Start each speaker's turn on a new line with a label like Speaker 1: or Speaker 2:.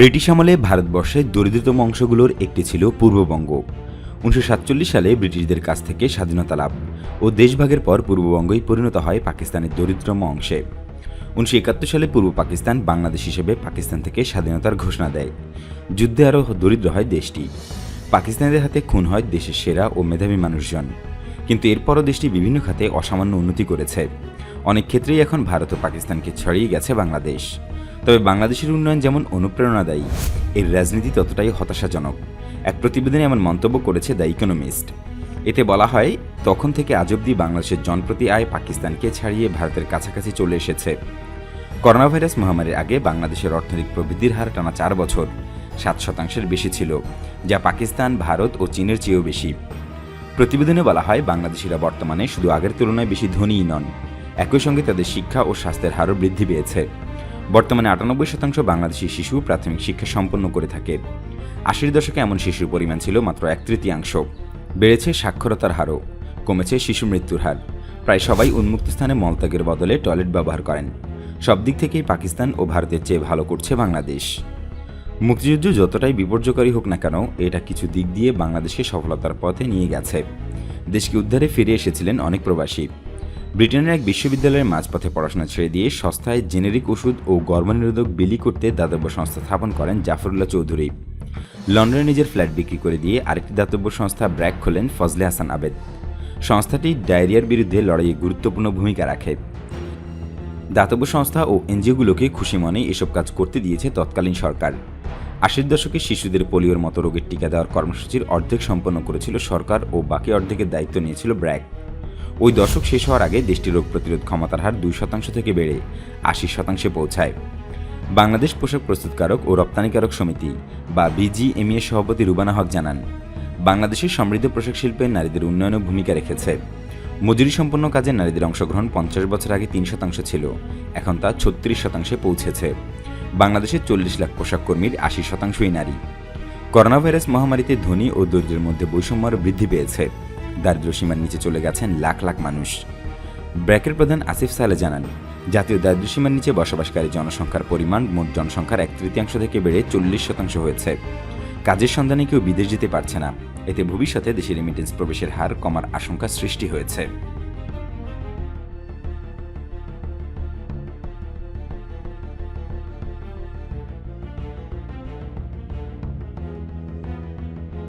Speaker 1: British আমলে ভারতবর্ষের দরিদ্রতম অংশগুলোর একটি ছিল পূর্ববঙ্গ উনিশশো সালে ব্রিটিশদের কাছ থেকে স্বাধীনতা লাভ ও দেশভাগের পর পূর্ববঙ্গই পরিণত হয় পাকিস্তানের দরিদ্রম অংশে উনিশশো একাত্তর সালে পূর্ব পাকিস্তান বাংলাদেশ হিসেবে পাকিস্তান থেকে স্বাধীনতার ঘোষণা দেয় যুদ্ধে আরও দরিদ্র হয় দেশটি পাকিস্তানিদের হাতে খুন হয় দেশের সেরা ও মেধাবী মানুষজন কিন্তু এরপরও দেশটি বিভিন্ন খাতে অসামান্য উন্নতি করেছে অনেক ক্ষেত্রেই এখন ভারত ও পাকিস্তানকে ছড়িয়ে গেছে বাংলাদেশ তবে বাংলাদেশের উন্নয়ন যেমন অনুপ্রেরণাদায়ী এর রাজনীতি ততটাই হতাশাজনক এক প্রতিবেদনে এমন মন্তব্য করেছে দ্য ইকোনমিস্ট এতে বলা হয় তখন থেকে আজ অবধি বাংলাদেশের জনপ্রতি আয় পাকিস্তানকে ছাড়িয়ে ভারতের কাছাকাছি চলে এসেছে করোনা ভাইরাস মহামারীর আগে বাংলাদেশের অর্থনৈতিক প্রবৃদ্ধির হার টানা চার বছর সাত শতাংশের বেশি ছিল যা পাকিস্তান ভারত ও চীনের চেয়েও বেশি প্রতিবেদনে বলা হয় বাংলাদেশিরা বর্তমানে শুধু আগের তুলনায় বেশি ধনীই নন একই সঙ্গে তাদের শিক্ষা ও স্বাস্থ্যের হারও বৃদ্ধি পেয়েছে বর্তমানে আটানব্বই শতাংশ বাংলাদেশি শিশু প্রাথমিক শিক্ষা সম্পন্ন করে থাকে আশির দশকে এমন শিশুর পরিমাণ ছিল মাত্র এক তৃতীয়াংশ বেড়েছে সাক্ষরতার হারও কমেছে শিশু মৃত্যুর হার প্রায় সবাই উন্মুক্ত স্থানে মলত্যাগের বদলে টয়লেট ব্যবহার করেন সব দিক থেকেই পাকিস্তান ও ভারতের চেয়ে ভালো করছে বাংলাদেশ মুক্তিযুদ্ধ যতটাই বিপর্যকারী হোক না কেন এটা কিছু দিক দিয়ে বাংলাদেশকে সফলতার পথে নিয়ে গেছে দেশকে উদ্ধারে ফিরে এসেছিলেন অনেক প্রবাসী ব্রিটেনের এক বিশ্ববিদ্যালয়ের মাঝপথে পড়াশোনা ছেড়ে দিয়ে সস্তায় জেনেরিক ওষুধ ও গর্ভনিরোধক বিলি করতে দাতব্য সংস্থা স্থাপন করেন জাফরুল্লাহ চৌধুরী লন্ডনে নিজের ফ্ল্যাট বিক্রি করে দিয়ে আরেকটি দাতব্য সংস্থা ব্র্যাক খোলেন ফজলে হাসান আবেদ সংস্থাটি ডায়রিয়ার বিরুদ্ধে লড়াইয়ে গুরুত্বপূর্ণ ভূমিকা রাখে দাতব্য সংস্থা ও এনজিওগুলোকে খুশি মনে এসব কাজ করতে দিয়েছে তৎকালীন সরকার আশির দশকে শিশুদের পোলিওর মতো রোগের টিকা দেওয়ার কর্মসূচির অর্ধেক সম্পন্ন করেছিল সরকার ও বাকি অর্ধেকের দায়িত্ব নিয়েছিল ব্র্যাক ওই দশক শেষ হওয়ার আগে দেশটির রোগ প্রতিরোধ ক্ষমতার হার দুই শতাংশ থেকে বেড়ে আশি শতাংশে পৌঁছায় বাংলাদেশ পোশাক প্রস্তুতকারক ও রপ্তানিকারক সমিতি বা বিজিএমইএ সভাপতি রুবানা হক জানান বাংলাদেশের সমৃদ্ধ পোশাক শিল্পে নারীদের উন্নয়নে ভূমিকা রেখেছে মজুরি সম্পন্ন কাজে নারীদের অংশগ্রহণ পঞ্চাশ বছর আগে তিন শতাংশ ছিল এখন তা ছত্রিশ শতাংশে পৌঁছেছে বাংলাদেশের চল্লিশ লাখ পোশাক কর্মীর আশি শতাংশই নারী করোনা ভাইরাস মহামারীতে ধনী ও দরিদ্রের মধ্যে বৈষম্য বৃদ্ধি পেয়েছে দারিদ্র্যসীমার নিচে চলে গেছেন লাখ লাখ মানুষ ব্র্যাকের প্রধান আসিফ সালে জানান জাতীয় দারিদ্র্যসীমার নিচে বসবাসকারী জনসংখ্যার পরিমাণ মোট জনসংখ্যার এক তৃতীয়াংশ থেকে বেড়ে চল্লিশ শতাংশ হয়েছে কাজের সন্ধানে কেউ বিদেশ যেতে পারছে না এতে ভবিষ্যতে দেশের রেমিটেন্স প্রবেশের হার কমার আশঙ্কা সৃষ্টি হয়েছে